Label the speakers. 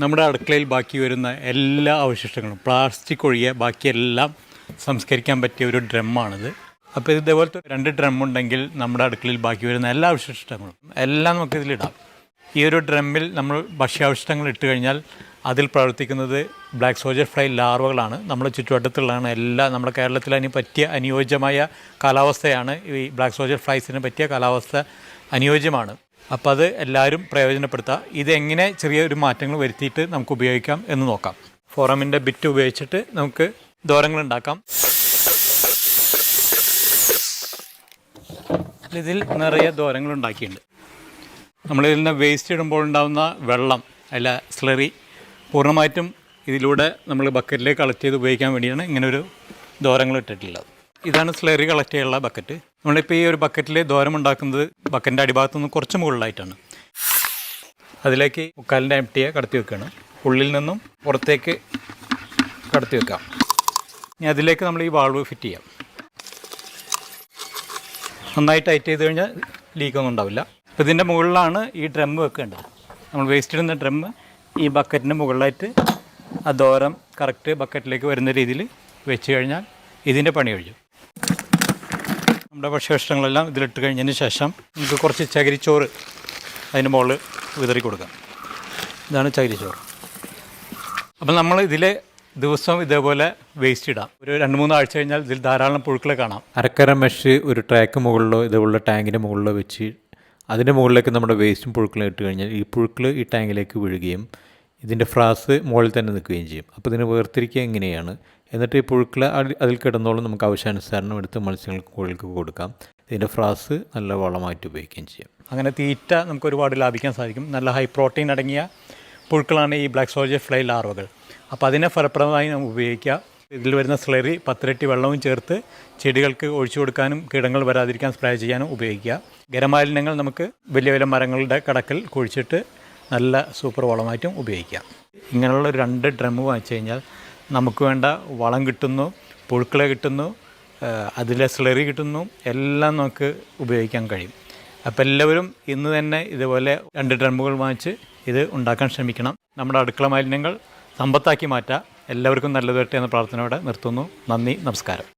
Speaker 1: നമ്മുടെ അടുക്കളയിൽ ബാക്കി വരുന്ന എല്ലാ അവശിഷ്ടങ്ങളും പ്ലാസ്റ്റിക് ഒഴികെ ബാക്കിയെല്ലാം സംസ്കരിക്കാൻ പറ്റിയ ഒരു ഡ്രമ്മാണിത്. അപ്പോൾ ഇത് ഇതേപോലത്തെ രണ്ട് ഡ്രം ഉണ്ടെങ്കിൽ നമ്മുടെ അടുക്കളയിൽ ബാക്കി വരുന്ന എല്ലാ അവശിഷ്ടങ്ങളും എല്ലാം നമുക്ക് ഇതിലിടാം ഈ ഒരു ഡ്രമ്മിൽ നമ്മൾ ഭക്ഷ്യാവശിഷ്ടങ്ങൾ ഇട്ട് കഴിഞ്ഞാൽ അതിൽ പ്രവർത്തിക്കുന്നത് ബ്ലാക്ക് സോജർ ഫ്ലൈ ലാർവകളാണ്. നമ്മുടെ ചുറ്റുവട്ടത്തുള്ളതാണ് എല്ലാ നമ്മുടെ കേരളത്തിൽ അതിന് പറ്റിയ അനുയോജ്യമായ കാലാവസ്ഥയാണ് ഈ ബ്ലാക്ക് സോജർ ഫ്ലൈസിന് പറ്റിയ കാലാവസ്ഥ അനുയോജ്യമാണ്. അപ്പോൾ അത് എല്ലാവരും പ്രയോജനപ്പെടുത്തുക ഇതെങ്ങനെ ചെറിയൊരു മാറ്റങ്ങൾ വരുത്തിയിട്ട് നമുക്ക് ഉപയോഗിക്കാം എന്ന് നോക്കാം. ഫോറമിന്റെ ബിറ്റ് ഉപയോഗിച്ചിട്ട് നമുക്ക് ദോരങ്ങൾ ഉണ്ടാക്കാം. ഇതിൽ നിറയെ ദോരങ്ങൾ ഉണ്ടാക്കിയിട്ടുണ്ട്. നമ്മളിതിൽ നിന്ന് വേസ്റ്റ് ഇടുമ്പോൾ ഉണ്ടാകുന്ന വെള്ളം അല്ല സ്ലറി പൂർണമായിട്ടും ഇതിലൂടെ നമ്മൾ ബക്കറ്റിലേക്ക് കളക്ട് ചെയ്ത് ഉപയോഗിക്കാൻ വേണ്ടിയാണ് ഇങ്ങനെ ഒരു ദോരങ്ങൾ ഇട്ടിട്ടുള്ളത്. ഇതാണ് സ്ലറി കളക്ട് ചെയ്യാനുള്ള ബക്കറ്റ് നമ്മളിപ്പോൾ ഈ ഒരു ബക്കറ്റിൽ ദോരം ഉണ്ടാക്കുന്നത് ബക്കറ്റിന്റെ അടിഭാഗത്തു നിന്ന് കുറച്ച് മുകളിലായിട്ടാണ്. അതിലേക്ക് മുക്കാലിന്റെ എം കടത്തി വെക്കുകയാണ് ഉള്ളിൽ നിന്നും പുറത്തേക്ക് കടത്തി വെക്കാം. ഇനി അതിലേക്ക് നമ്മൾ ഈ വാൾവ് ഫിറ്റ് ചെയ്യാം. നന്നായി ടൈറ്റ് ചെയ്ത് കഴിഞ്ഞാൽ ലീക്ക് ഒന്നും ഉണ്ടാവില്ല. അപ്പോൾ ഇതിന്റെ മുകളിലാണ് ഈ ഡ്രം വെക്കേണ്ടത്. നമ്മൾ വേസ്റ്റ് ഇടുന്ന ഡ്രം ഈ ബക്കറ്റിന്റെ മുകളിലായിട്ട് ആ ദോരം കറക്റ്റ് ബക്കറ്റിലേക്ക് വരുന്ന രീതിയിൽ വെച്ച് കഴിഞ്ഞാൽ ഇതിന്റെ പണി കഴിയും. നമ്മുടെ ഭക്ഷ്യകഷ്ടങ്ങളെല്ലാം ഇതിലിട്ട് കഴിഞ്ഞതിന് ശേഷം നമുക്ക് കുറച്ച് ചകിരിച്ചോറ് അതിന് മുകളിൽ വിതറി കൊടുക്കാം. ഇതാണ് ചകിരിച്ചോറ്. അപ്പം നമ്മൾ ഇതിലെ ദിവസം ഇതേപോലെ വേസ്റ്റ് ഇടാം. ഒരു രണ്ട് മൂന്ന് ആഴ്ച കഴിഞ്ഞാൽ ഇതിൽ ധാരാളം പുഴുക്കളെ കാണാം. അരക്കര മെഷ് ഒരു ട്രാക്ക് മുകളിലോ ഇതേപോലെ ടാങ്കിന്റെ മുകളിലോ വെച്ച് അതിന്റെ മുകളിലേക്ക് നമ്മുടെ വേസ്റ്റും പുഴുക്കളും ഇട്ട് കഴിഞ്ഞാൽ ഈ പുഴുക്കൾ ഈ ടാങ്കിലേക്ക് വീഴുകയും ഇതിന്റെ ഫ്രാസ് മുകളിൽ തന്നെ നിൽക്കുകയും ചെയ്യും. അപ്പോൾ ഇതിനെ വേർതിരിക്കുക എങ്ങനെയാണ്? എന്നിട്ട് ഈ പുഴുക്കളെ അതിൽ കിടന്നോളം നമുക്ക് ആവശ്യാനുസരണം എടുത്ത് മത്സ്യങ്ങൾക്ക് കോഴികൾക്ക് കൊടുക്കാം. ഇതിന്റെ ഫ്രാസ് നല്ല വളമായിട്ട് ഉപയോഗിക്കുകയും ചെയ്യാം. അങ്ങനെ തീറ്റ നമുക്ക് ഒരുപാട് ലാഭിക്കാൻ സാധിക്കും. നല്ല ഹൈ പ്രോട്ടീൻ അടങ്ങിയ പുഴുക്കളാണ് ഈ ബ്ലാക്ക് സോൾജർ ഫ്ലൈ ലാർവകൾ. അപ്പോൾ അതിനെ ഫലപ്രദമായി നമുക്ക് ഉപയോഗിക്കുക ഇതിൽ വരുന്ന സ്ലറി പത്തിരട്ടി വെള്ളവും ചേർത്ത് ചെടികൾക്ക് ഒഴിച്ചു കൊടുക്കാനും കീടങ്ങൾ വരാതിരിക്കാൻ സ്പ്രേ ചെയ്യാനും ഉപയോഗിക്കുക. ഖരമാലിന്യങ്ങൾ നമുക്ക് വലിയ വലിയ മരങ്ങളുടെ കടക്കൽ കുഴിച്ചിട്ട് നല്ല സൂപ്പർ വളമായിട്ടും ഉപയോഗിക്കാം. ഇങ്ങനെയുള്ള രണ്ട് ഡ്രമ്മ് വാങ്ങിച്ചു കഴിഞ്ഞാൽ നമുക്ക് വേണ്ട വളം കിട്ടുന്നു പുഴുക്കളെ കിട്ടുന്നു അതിലെ സ്ലറി കിട്ടുന്നു എല്ലാം നമുക്ക് ഉപയോഗിക്കാൻ കഴിയും. അപ്പോൾ എല്ലാവരും ഇന്ന് തന്നെ ഇതുപോലെ രണ്ട് ഡ്രമ്മുകൾ വാങ്ങിച്ച് ഇത് ഉണ്ടാക്കാൻ ശ്രമിക്കണം. നമ്മുടെ അടുക്കള മാലിന്യങ്ങൾ സമ്പത്താക്കി മാറ്റാം. എല്ലാവർക്കും നല്ലത് വരട്ടെ എന്ന പ്രാർത്ഥനയോടെ നിർത്തുന്നു. നന്ദി നമസ്കാരം.